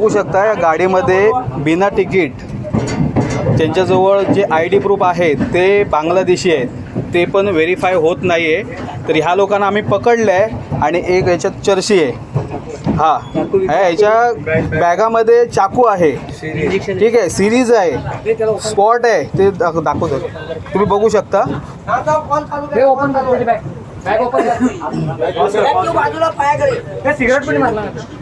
बघू शकता या गाडीमध्ये बिना तिकीट त्यांच्याजवळ जे आय डी प्रूफ आहेत ते बांगलादेशी आहेत ते पण व्हेरीफाय होत नाही आहे तर ह्या लोकांना आम्ही पकडलं आहे आणि एक याच्यात चर्शी आहे हा याच्या बॅगामध्ये चाकू आहे ठीक आहे सिरीज आहे स्पॉट आहे ते दाखवू दाखव तुम्ही बघू शकता सिगरेट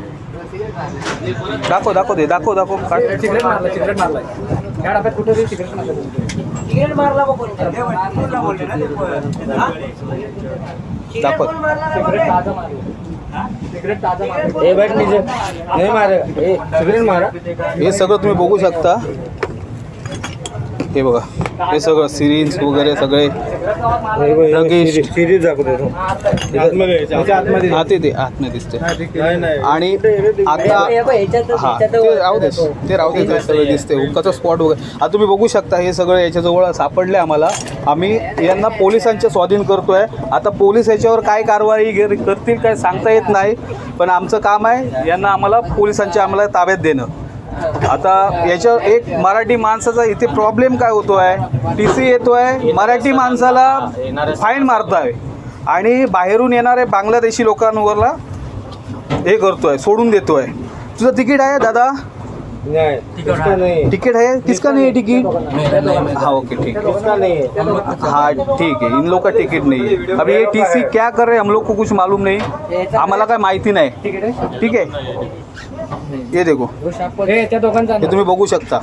दाखव दाखव दे दाखव दाखव काय सिगरेट मारला सिगरेट मारला या डब्यात कुठे सिगरेट मारला सिगरेट मारला दाखव सिगरेट ताजा मारला सिगरेट ताजा हे बघ नाही मारा हे सिगरेट मारा हे सगळं तुम्ही बघू शकता हे बघा हे सगळं सिरीज वगैरे सगळे सिरीज दाखवतो आतमध्ये दिसते आणि आता हा ते राहू ते सगळं दिसते स्पॉट वगैरे आता तुम्ही बघू शकता हे सगळं याच्याजवळ सापडले आम्हाला आम्ही यांना पोलिसांच्या स्वाधीन करतोय आता पोलीस याच्यावर काय कारवाई करतील काय सांगता येत नाही पण आमचं काम आहे यांना आम्हाला पोलिसांच्या आम्हाला ताब्यात देणं आता याच्या एक मराठी माणसाचा इथे प्रॉब्लेम काय होतो आहे टी सी येतो आहे मराठी माणसाला फाईन मारताय आणि बाहेरून येणारे बांगलादेशी लोकांवरला हे करतोय सोडून देतोय तुझं तिकीट आहे दादा टिकट है किसका नहीं है टिकट हाँ ओके ठीक है हाँ ठीक है इन लोग का टिकट नहीं है अभी ये टीसी क्या कर रहे हैं हम लोग को कुछ मालूम नहीं आम्हाला का माहिती नहीं ठीक है ये देखो ये तुम्हें बगू शकता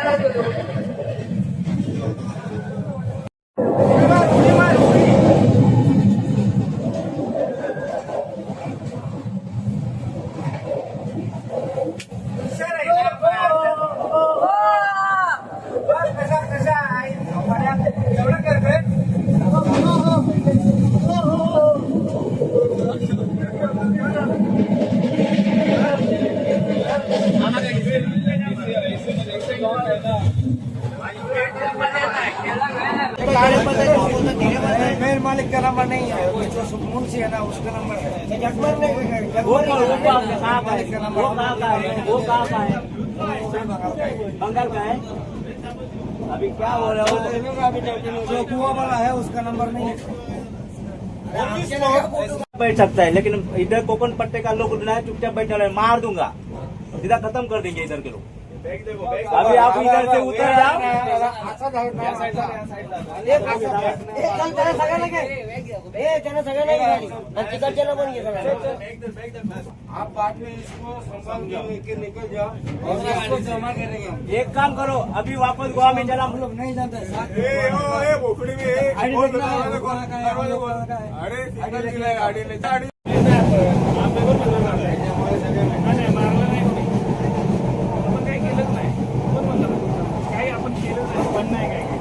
मेरे मालिक का नंबर नहीं है जो सुकून से है ना उसका नंबर है अच्छा, जगमर नहीं वो का नंबर वो का है बंगाल का है अभी क्या हो रहा है तो- जो कुआ वाला है उसका नंबर नहीं है बैठ सकता है लेकिन इधर कोपन पट्टे का लोग चुपचाप बैठा रहे मार दूंगा सीधा खत्म कर देंगे इधर के लोग अभी आप इधर से उतर जाओ आप बाद में इसको निकल जाओ जमा करेंगे एक काम करो अभी वापस गोवा में चला हम लोग नहीं जानते अरे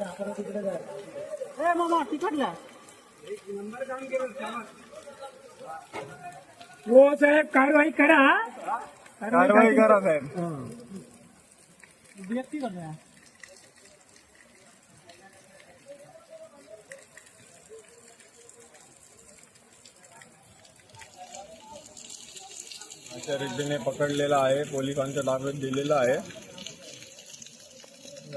वो मामा तिकट घ्या हो साहेब कारवाई करा हाँ? कारवाई करा साहेब हाँ। अच्छा रेड्डी ने पकड़ लेला है पोलिसांच्या ताब्यात तो दिलेला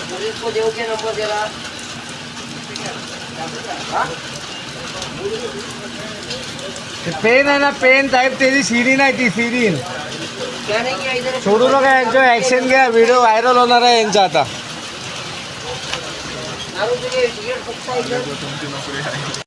इसको देव के नंबर दे रहा पेन है ना पेन टाइप तेरी सीरीन है ती सीरीन छोड़ू लोग जो एक्शन गया वीडियो वायरल होणार आहे यांचा आता